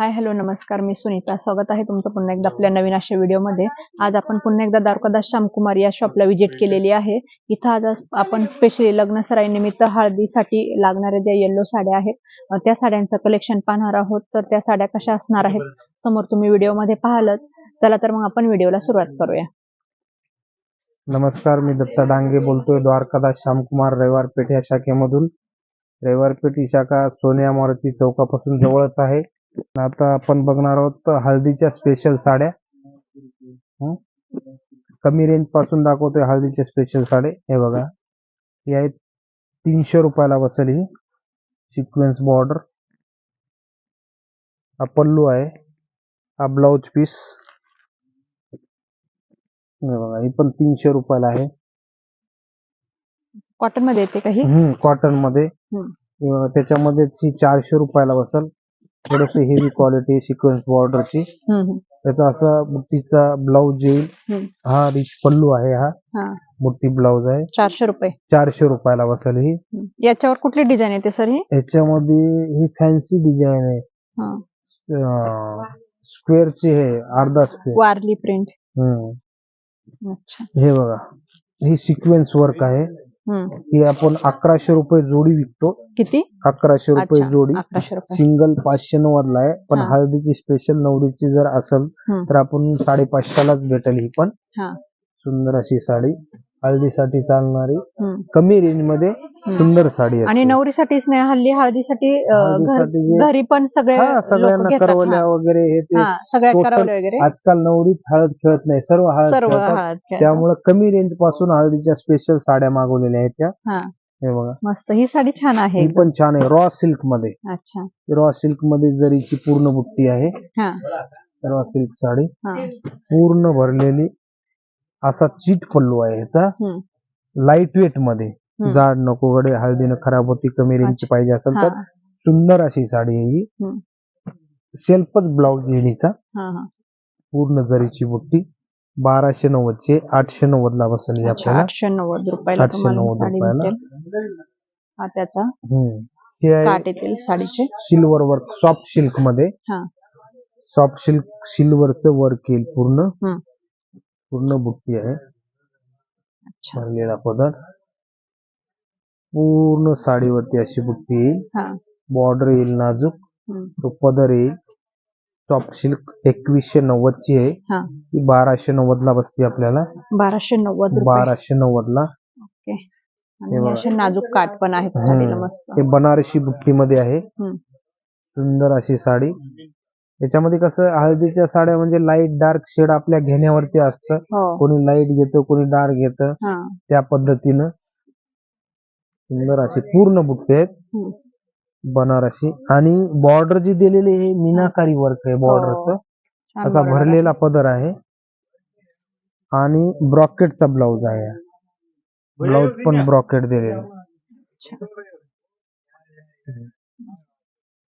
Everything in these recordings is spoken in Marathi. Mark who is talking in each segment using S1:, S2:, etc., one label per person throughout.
S1: हाय हॅलो नमस्कार मी सुनीता. स्वागत आहे तुमचं पुन्हा एकदा आपल्या नवीन अशा व्हिडिओमध्ये. आज आपण पुन्हा एकदा द्वारकादास श्यामकुमार या शॉपला व्हिजिट केलेली आहे. इथं आज आपण स्पेशली लग्न सराईनिमित्त हळदीसाठी लागणाऱ्या ज्या येल्लो साड्या आहेत त्या साड्यांचं कलेक्शन पाहणार आहोत. तर त्या साड्या कशा असणार आहेत समोर तुम्ही व्हिडिओमध्ये पाहालच चला तर मग आपण व्हिडिओला सुरुवात करूया.
S2: नमस्कार मी दत्ता डांगे बोलतोय द्वारकादास श्यामकुमार रविवार पेठ या शाखेमधून. रविवार पेठ ही शाखा सोनिया मारुती चौकापासून जवळच आहे. आता आपण बघणार आहोत हळदीच्या स्पेशल साड्या? कमी रेंजपासून दाखवतोय हळदीच्या स्पेशल साडे हे बघा. ही आहे तीनशे रुपयाला बसेल ही. सिक्वेन्स बॉर्डर हा पल्लू आहे. हा ब्लाउज पीस हे बघा ही पण तीनशे रुपयाला आहे.
S1: कॉटनमध्ये येते काही
S2: कॉटनमध्ये. ही चारशे रुपयाला बसल. थोडीशी हेवी क्वालिटी सिक्वेन्स बॉर्डरची त्याचा असा बुट्टीचा ब्लाऊज येईल. हा रिच पल्लू आहे हा.
S1: हा.
S2: बुट्टी ब्लाऊज आहे.
S1: चारशे रुपये.
S2: चारशे रुपयाला बसेल ही.
S1: याच्यावर कुठली डिझाईन येते सर ही?
S2: ह्याच्यामध्ये ही फॅन्सी डिझाईन आहे.
S1: हा.
S2: स्क्वेअरची आहे अर्धा स्क्वेअर
S1: वारली प्रिंट अच्छा.
S2: हे बघा. ही सिक्वेन्स वर्क आहे. ही आपण अकराशे रुपये जोडी विकतो.
S1: किती?
S2: अकराशे रुपये
S1: अच्छा
S2: जोडी.
S1: अकराशे रुपये.
S2: सिंगल पाचशे नव्वदला आहे. पण
S1: हा.
S2: हळदीची स्पेशल नवरीची जर असेल
S1: हम्म.
S2: तर आपण साडेपाचशेलाच भेटेल ही पण.
S1: हा.
S2: सुंदर अशी साडी. हळदीसाठी चालणारी. कमी रेंजमध्ये सुंदर साडी
S1: आणि नवरीसाठीच नाही हल्ली हळदीसाठी अं, घर-
S2: हळदीसाठी जे-
S1: घरी पण सगळे
S2: हा
S1: लोक
S2: सगळ्यांना
S1: घेतात.
S2: करवल्या
S1: हा.
S2: वगैरे हे ते
S1: हा, सगळ्या
S2: total
S1: करवले वगैरे.
S2: आजकाल नवरीच हळद खेळत नाही सर्व हळद
S1: सर्व
S2: खेळतात.
S1: हळद खेळतात.
S2: त्यामुळे कमी रेंजपासून हळदीच्या स्पेशल साड्या मागवलेल्या आहेत त्या.
S1: हा.
S2: हे बघा.
S1: मस्त ही साडी छान आहे
S2: ही पण छान आहे रॉ सिल्कमध्ये.
S1: अच्छा.
S2: रॉ सिल्कमध्ये जरीची पूर्ण बुट्टी आहे.
S1: हा.
S2: Raw silk sari.
S1: हा.
S2: पूर्ण भरलेली असा चीट पल्लू आहे ह्याचा. लाइट
S1: वेटमध्ये.
S2: जाड नको गडे हळदीनं खराब होती कमी रेंजची पाहिजे असेल तर. सुंदर अशी साडी आहे ही. सेल्फच ब्लाउज
S1: हा
S2: पूर्ण जरीची बुट्टी. बाराशे नव्वदचे आठशे नव्वद ला बसेल
S1: आठशे नव्वद रुपयाला
S2: आठशे नव्वद रुपयाला.
S1: त्याचा.
S2: हे
S1: साडीचे.
S2: सिल्वर वर्क सॉफ्ट
S1: सिल्कमध्ये.
S2: सॉफ्ट सिल्क सिल्वरचं वर्क येईल पूर्ण. पूर्ण बुट्टी आहे.
S1: अच्छा.
S2: भरलेला पदर पूर्ण साडीवरती अशी बुट्टी येईल.
S1: हा.
S2: बॉर्डर येईल नाजूक.
S1: हम्म.
S2: तो पदर येईल. सॉफ्ट सिल्क एकवीसशे नव्वद ची आहे.
S1: हा.
S2: ती बाराशे नव्वद ला बसते आपल्याला.
S1: बाराशे नव्वद रुपये.
S2: बाराशे नव्वद ला
S1: ओके
S2: हे
S1: आणि
S2: बघा.
S1: असे नाजूक काट पण आहेत साडीला
S2: हम्म.
S1: मस्त.
S2: हे बनारसी बुट्टी मध्ये आहे.
S1: हम्म.
S2: सुंदर अशी साडी. याच्यामध्ये कसं हळदीच्या साड्या म्हणजे लाइट डार्क शेड आपल्या घेण्यावरती असतं.
S1: हो.
S2: कोणी लाइट घेतं कोणी डार्क घेतं.
S1: हा.
S2: त्या पद्धतीनं सुंदर अशी पूर्ण बुट्टे आहेत.
S1: हम्म.
S2: बनारसी. आणि बॉर्डर जी दिलेली आहे मीनाकारी वर्क आहे बॉर्डरचं
S1: हो. छान
S2: असा
S1: आहे.
S2: भरलेला पदर आहे. आणि ब्रॉकेटचा ब्लाउज आहे. ब्लाउज पण ब्रॉकेट दिलेला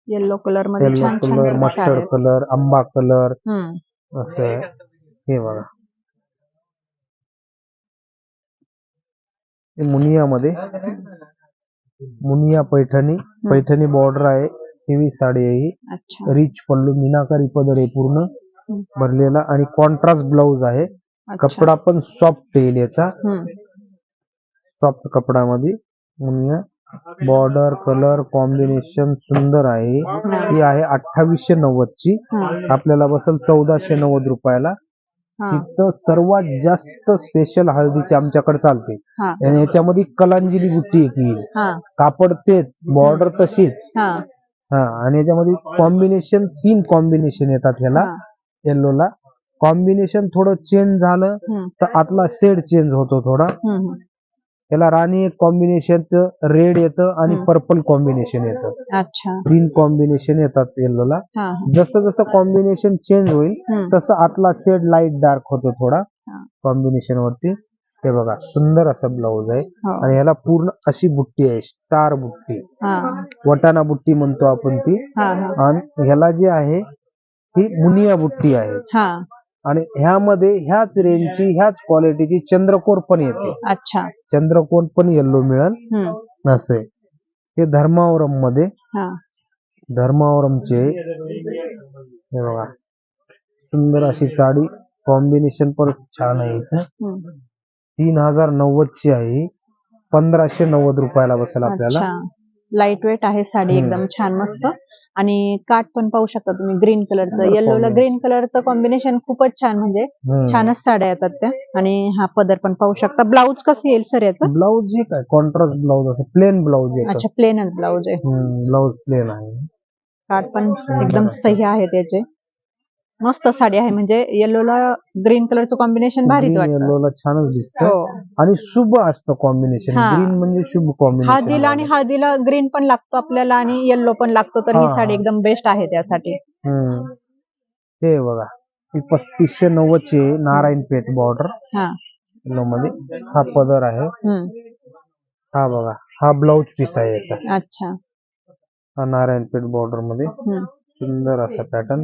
S1: येल्लो कलरमध्ये
S2: येलो
S1: छान छान
S2: कलर मस्टर्ड. कलर आंबा कलर
S1: हम्म.
S2: असं. आहे. हे बघा. हे मुनियामध्ये. मुनिया पैठणी. पैठणी बॉर्डर आहे. हेवी साडी आहे ही.
S1: अच्छा.
S2: रिच पल्लू मीनाकारी पदर आहे पूर्ण.
S1: हम्म.
S2: भरलेला. आणि कॉन्ट्रास्ट ब्लाउज आहे.
S1: अच्छा.
S2: कपडा पण सॉफ्ट येईल याचा.
S1: हम्म.
S2: सॉफ्ट कपडामध्ये मुनिया. बॉर्डर कलर कॉम्बिनेशन सुंदर आहे ही आहे अठ्ठावीसशे नव्वद ची. आपल्याला बसल चौदाशे नव्वद रुपयाला. तिथं सर्वात जास्त स्पेशल हळदीची आमच्याकडे चालते. आणि याच्यामध्ये कलांजली बुट्टी एक येईल. कापड तेच बॉर्डर तशीच
S1: हा.
S2: आणि याच्यामध्ये कॉम्बिनेशन तीन कॉम्बिनेशन येतात ह्याला
S1: हा.
S2: येल्लोला कॉम्बिनेशन थोडं चेंज झालं. तर आतला शेड चेंज होतो थोडा याला राणी एक कॉम्बिनेशन रेड येतं आणि
S1: हम्म.
S2: पर्पल कॉम्बिनेशन येतं
S1: अच्छा
S2: तीन कॉम्बिनेशन येतात येल्लोला
S1: हा.
S2: जसं जसं कॉम्बिनेशन चेंज होईल
S1: हम्म.
S2: तसं आतला शेड लाइट डार्क होतो थोडा
S1: हा.
S2: कॉम्बिनेशन वरती हे बघा सुंदर असं ब्लाऊज आहे
S1: हो.
S2: आणि याला पूर्ण अशी बुट्टी आहे स्टार बुट्टी
S1: हा.
S2: वटाणा बुट्टी म्हणतो आपण ती
S1: हा. हा.
S2: आणि ह्याला जी आहे ही मुनिया बुट्टी आहे
S1: हा.
S2: आणि ह्यामध्ये ह्याच रेंजची ह्याच क्वालिटीची चंद्रकोर पण येते
S1: अच्छा
S2: चंद्रकोर पण येल्लो मिळेल
S1: हम्म.
S2: असं हे धर्मावरममध्ये
S1: हा.
S2: धर्मावरमचे हे बघा सुंदर अशी साडी कॉम्बिनेशन पण छान आहे इथं
S1: हम्म.
S2: तीन हजार नव्वद ची आहे. पंधराशे नव्वद रुपयाला बसेल आपल्याला
S1: अच्छा लाइट वेट आहे साडी. एकदम छान मस्त. आणि काठ पण पाहू शकता तुम्ही ग्रीन कलरचं येल्लोला. ग्रीन कलरचं कॉम्बिनेशन खूपच छान म्हणजे. छानच साड्या येतात त्या. आणि हा पदर पण पाहू शकता. ब्लाऊज कसं येईल सर याचं?
S2: ब्लाऊज हे काय? कॉन्ट्रास्ट ब्लाऊज असं प्लेन ब्लाऊज
S1: अच्छा प्लेनच ब्लाऊज आहे.
S2: ब्लाऊज प्लेन आहे.
S1: काठ पण एकदम. सही आहे त्याचे मस्त साडी आहे. म्हणजे येल्लोला ग्रीन कलरचं कॉम्बिनेशन भारीच वाटतं.
S2: येल्लोला छानच दिसतं.
S1: हो.
S2: आणि शुभ असतं कॉम्बिनेशन
S1: हा.
S2: ग्रीन म्हणजे शुभ कॉम्बिनेशन
S1: हळदीला आणि हळदीला ग्रीन पण लागतो आपल्याला आणि येल्लो पण लागतो. तर ही
S2: हा.
S1: साडी एकदम बेस्ट आहे त्यासाठी.
S2: हे बघा. ही पस्तीसशे नव्वद ची नारायण पेठ बॉर्डर
S1: हा.
S2: मध्ये. हा पदर आहे.
S1: हम्म.
S2: हा बघा. हा ब्लाऊज पीस आहे याचा.
S1: अच्छा.
S2: हा नारायण पेठ बॉर्डरमध्ये.
S1: हम्म.
S2: सुंदर असा पॅटर्न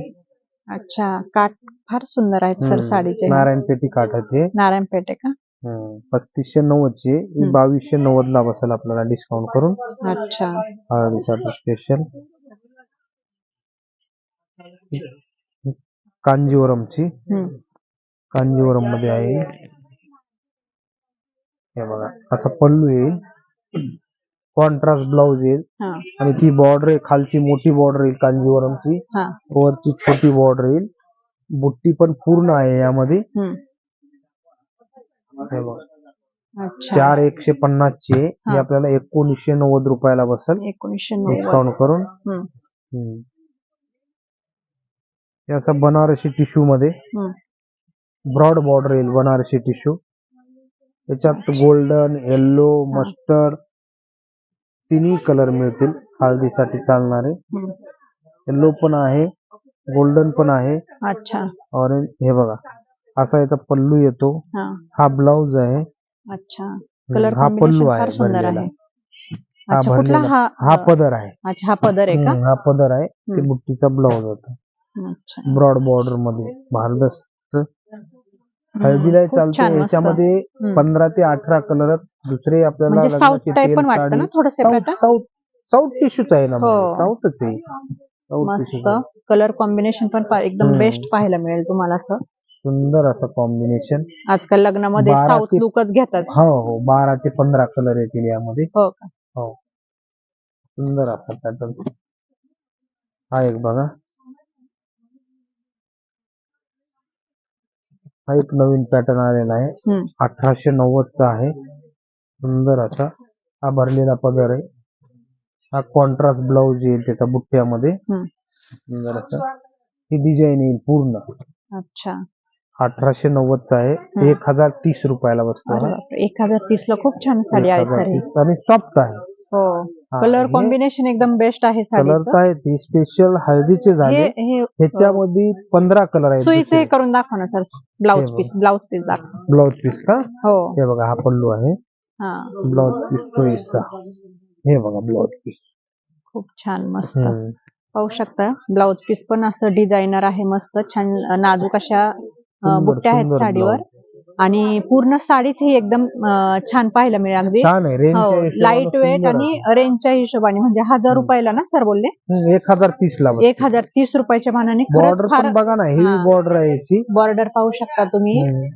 S1: अच्छा. काठ फार सुंदर आहेत सर साडीचे.
S2: नारायण पेठी काठ आहे ते
S1: नारायण पेठ आहे का?
S2: हम्म. पस्तीसशे नव्वद ची ही
S1: हम्म.
S2: बावीसशे नव्वद ला बसेल आपल्याला डिस्काउंट करून.
S1: अच्छा.
S2: हळदीसाठी स्पेशल कांजीवरमची.
S1: हम्म.
S2: कांजीवरममध्ये आहे. हे बघा. असा पल्लू येईल. कॉन्ट्रास्ट ब्लाऊज येईल.
S1: हा.
S2: आणि ती बॉर्डर आहे खालची मोठी बॉर्डर येईल कांजीवरमची.
S1: हा.
S2: वरची छोटी बॉर्डर येईल. बुट्टी पण पूर्ण आहे यामध्ये.
S1: हम्म.
S2: हे बघा.
S1: अच्छा.
S2: चार एकशे पन्नास ची आहे. ही.
S1: हा.
S2: आपल्याला एकोणीसशे नव्वद रुपयाला बसेल.
S1: एकोणीसशे नव्वद.
S2: डिस्काउंट करून.
S1: हम्म.
S2: हम्म. हे असं बनारसी टिश्यू मध्ये.
S1: हम्म.
S2: ब्रॉड बॉर्डर येईल बनारसी टिश्यू त्याच्यात गोल्डन येल्लो मस्टर्ड तिन्ही कलर मिळतील. हळदीसाठी चालणारे. येल्लो पण आहे. गोल्डन पण आहे.
S1: अच्छा.
S2: ऑरेंज हे बघा. असा याचा पल्लू येतो.
S1: हा.
S2: ब्लाऊज आहे.
S1: अच्छा. कलर
S2: हा पल्लू आहे
S1: सुंदर
S2: हा भरलेला.
S1: हा
S2: पदर आहे.
S1: अच्छा हा पदर आहे का?
S2: हा पदर आहे. ते. बुट्टीचा ब्लाऊज होता. ब्रॉड बॉर्डरमध्ये. भारदस्त. हळदीला चालते
S1: मस्त.
S2: याच्यामध्ये. पंधरा ते अठरा कलर दुसरे आपल्याला
S1: म्हणजे साऊथ
S2: लग्नाची
S1: टाईप
S2: तेल
S1: पण वाटतं
S2: साडी-
S1: ना थोडं
S2: साऊथ
S1: सेपरेट
S2: साऊथ साऊथ टिश्यूच आहे ना
S1: हो.
S2: साऊथच आहे. साऊथ
S1: मस्त.
S2: टिश्यू
S1: कलर कॉम्बिनेशन पण एकदम. बेस्ट पाहायला मिळेल तुम्हाला असं.
S2: सुंदर असं कॉम्बिनेशन
S1: आजकाल लग्नामध्ये साऊथ लुकच घेतात.
S2: हो हो. बारा ते पंधरा कलर येतील यामध्ये.
S1: हो का?
S2: हो. सुंदर असा पॅटर्न हा एक बघा. हा एक नवीन पॅटर्न आलेला आहे. अठराशे नव्वदचा आहे. सुंदर असा. हा भरलेला पदर आहे. हा कॉन्ट्रास्ट ब्लाऊज येईल त्याचा बुट्ट्यामध्ये. सुंदर असं. ही डिझाईन येईल पूर्ण.
S1: अच्छा.
S2: अठराशे नव्वदचा आहे. एक हजार तीस रुपयाला बसतो
S1: एक हजार तीस ला खूप छान साडी आहे सर
S2: 1030 आणि सॉफ्ट आहे.
S1: हा, कलर कॉम्बिनेशन एकदम बेस्ट आहे
S2: कलर
S1: साडीचं
S2: तर आहेत हे स्पेशल हळदीचे झाले.
S1: हे
S2: ह्याच्यामध्ये पंधरा कलर आहेत
S1: सुईचं हे करून दाखवा ना sir. Blouse. Piece blouse piece दाखवा.
S2: ब्लाउज पीस का?
S1: हो.
S2: हे बघा हा पल्लू आहे.
S1: हा.
S2: ब्लाउज पीस चोवीसचा हे बघा ब्लाउज पीस.
S1: खूप छान मस्त. पाहू शकता. ब्लाऊज पीस पण असं डिझायनर आहे मस्त. छान नाजूक अशा बुट्ट्या आहेत साडीवर. आणि पूर्ण साडीच ही एकदम छान पाहायला मिळेल अगदी.
S2: छान आहे रेंजच्या हिशोबाने
S1: लाइट वेट
S2: सुंदर
S1: आणि. रेंजच्या हिशोबाने म्हणजे हजार रुपयाला ना सर बोलले?
S2: हम्म, एक हजार तीस ला
S1: एक हजार तीस रुपयाच्या मानाने
S2: बॉर्डर
S1: खरंच फार
S2: पण बघा ना हेवी
S1: हा.
S2: बॉर्डर आहे याची.
S1: बॉर्डर पाहू शकता तुम्ही.
S2: हम्म,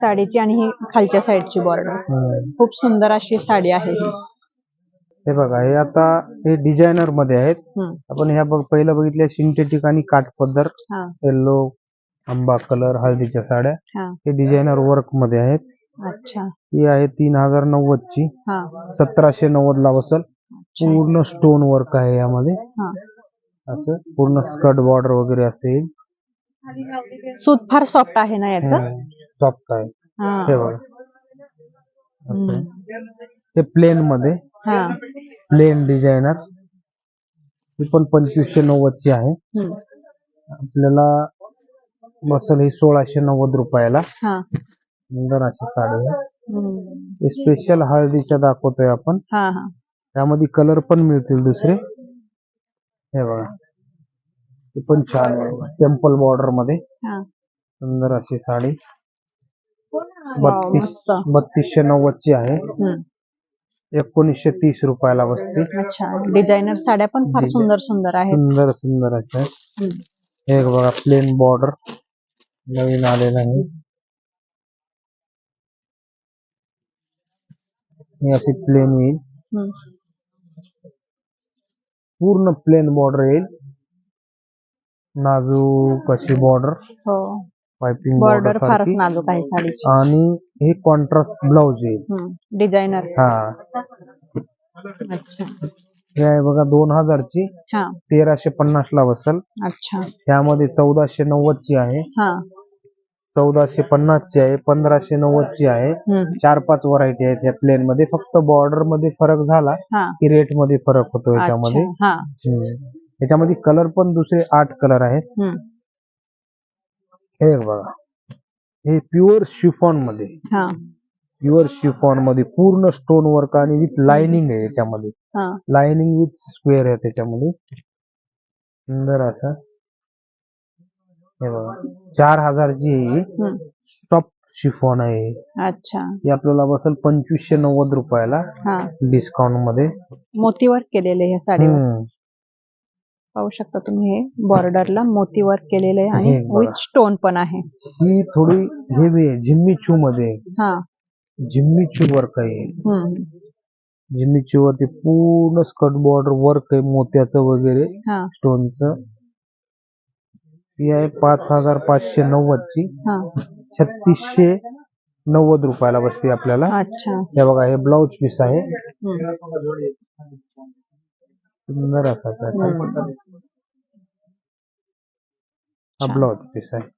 S1: साडीची आणि ही खालच्या साईडची बॉर्डर
S2: हम्म.
S1: खूप सुंदर अशी साडी आहे ही.
S2: हे बघा हे आता हे डिझायनरमध्ये आहेत.
S1: हम्म.
S2: आपण ह्या बघ पहिलं बघितल्या सिंथेटिक आणि काठ पद्धर
S1: हा.
S2: येल्लो आंबा कलर हळदीच्या साड्या.
S1: हा.
S2: हे डिझायनर वर्कमध्ये आहेत.
S1: अच्छा.
S2: ही आहे तीन हजार नव्वद ची.
S1: हा.
S2: सतराशे नव्वद ला बसल
S1: अच्छा.
S2: पूर्ण स्टोन वर्क आहे यामध्ये.
S1: हा.
S2: असं पूर्ण स्कर्ट बॉर्डर वगैरे असेल.
S1: सूत फार सॉफ्ट आहे ना याचं?
S2: सॉफ्ट आहे.
S1: हा.
S2: हे बघा. असं. आहे.
S1: हम्म.
S2: हे प्लेन मध्ये.
S1: हा.
S2: प्लेन डिझायनर ही पण पंचवीसशे नव्वद ची आहे.
S1: हम्म.
S2: आपल्याला बसल ही सोळाशे नव्वद रुपयाला.
S1: हा.
S2: सुंदर अशी साडी आहे.
S1: हम्म.
S2: हे स्पेशल हळदीच्या दाखवतोय आपण.
S1: हा हा.
S2: त्यामध्ये कलर पण मिळतील दुसरे. हे बघा. हे पण छान आहे. टेम्पल बॉर्डरमध्ये.
S1: हा.
S2: सुंदर अशी साडी.
S1: वाव,
S2: बत्तीस
S1: मस्त.
S2: बत्तीसशे नव्वद ची आहे.
S1: हम्म.
S2: एकोणीसशे तीस रुपयाला बसते
S1: अच्छा. डिझायनर साड्या पण फार
S2: Design-
S1: सुंदर सुंदर आहेत.
S2: सुंदर सुंदर अशा.
S1: हम्म.
S2: हे एक बघा प्लेन बॉर्डर नवीन आलेलं आहे. हे अशी प्लेन येईल. पूर्ण प्लेन बॉर्डर येईल. नाजूक अशी बॉर्डर पाइपिंग
S1: बॉर्डर फारच नाजूक आहे साडीची.
S2: आणि हे कॉन्ट्रास्ट ब्लाउज येईल.
S1: डिझायनर
S2: हा.
S1: अच्छा.
S2: हे आहे बघा दोन हजारची.
S1: हा.
S2: तेराशे पन्नास ला बसल
S1: अच्छा.
S2: त्यामध्ये चौदाशे नव्वद ची आहे.
S1: हा.
S2: चौदाशे पन्नास ची आहे पंधराशे नव्वद ची आहे.
S1: हम्म.
S2: चार पाच व्हरायटी आहेत या प्लेन मध्ये. फक्त बॉर्डरमध्ये फरक झाला
S1: हा.
S2: की रेटमध्ये फरक होतो याच्यामध्ये.
S1: अच्छा. हा.
S2: हम्म. याच्यामध्ये कलर पण दुसरे आठ कलर आहेत.
S1: हम्म.
S2: हे बघा. हे प्युअर शिफॉनमध्ये.
S1: हा.
S2: प्युअर शिफॉनमध्ये पूर्ण स्टोन वर्क आणि विथ लाइनिंग आहे याच्यामध्ये.
S1: हा.
S2: लाइनिंग विथ स्क्वेअर आहे त्याच्यामध्ये. सुंदर असा. हे बघा. चार हजारची आहे ही
S1: हम्म.
S2: टॉप शिफॉन आहे. ही.
S1: अच्छा.
S2: ही आपल्याला बसेल पंचवीसशे नव्वद रुपयाला
S1: हा.
S2: डिस्काउंटमध्ये.
S1: मोतीवर्क केलेले ह्या साडीवर.
S2: हम्म.
S1: पाहू शकता तुम्ही हे बॉर्डरला मोतीवर्क केलेले आहे आणि
S2: हे बघा.
S1: विथ स्टोन पण आहे.
S2: ही थोडी हेवी आहे झिम्मी चू मध्ये.
S1: हा.
S2: झिम्मी चू वर्क आहे. झिम्मी चू वरती पूर्ण स्कर्ट बॉर्डर वर्क आहे मोत्याचं वगैरे स्टोनचं ही आहे पाच हजार पाचशे नव्वद ची. छत्तीसशे नव्वद रुपयाला बसते आपल्याला.
S1: अच्छा.
S2: हे बघा हे ब्लाउज पीस आहे. सुंदर असा. हा ब्लाउज पीस आहे.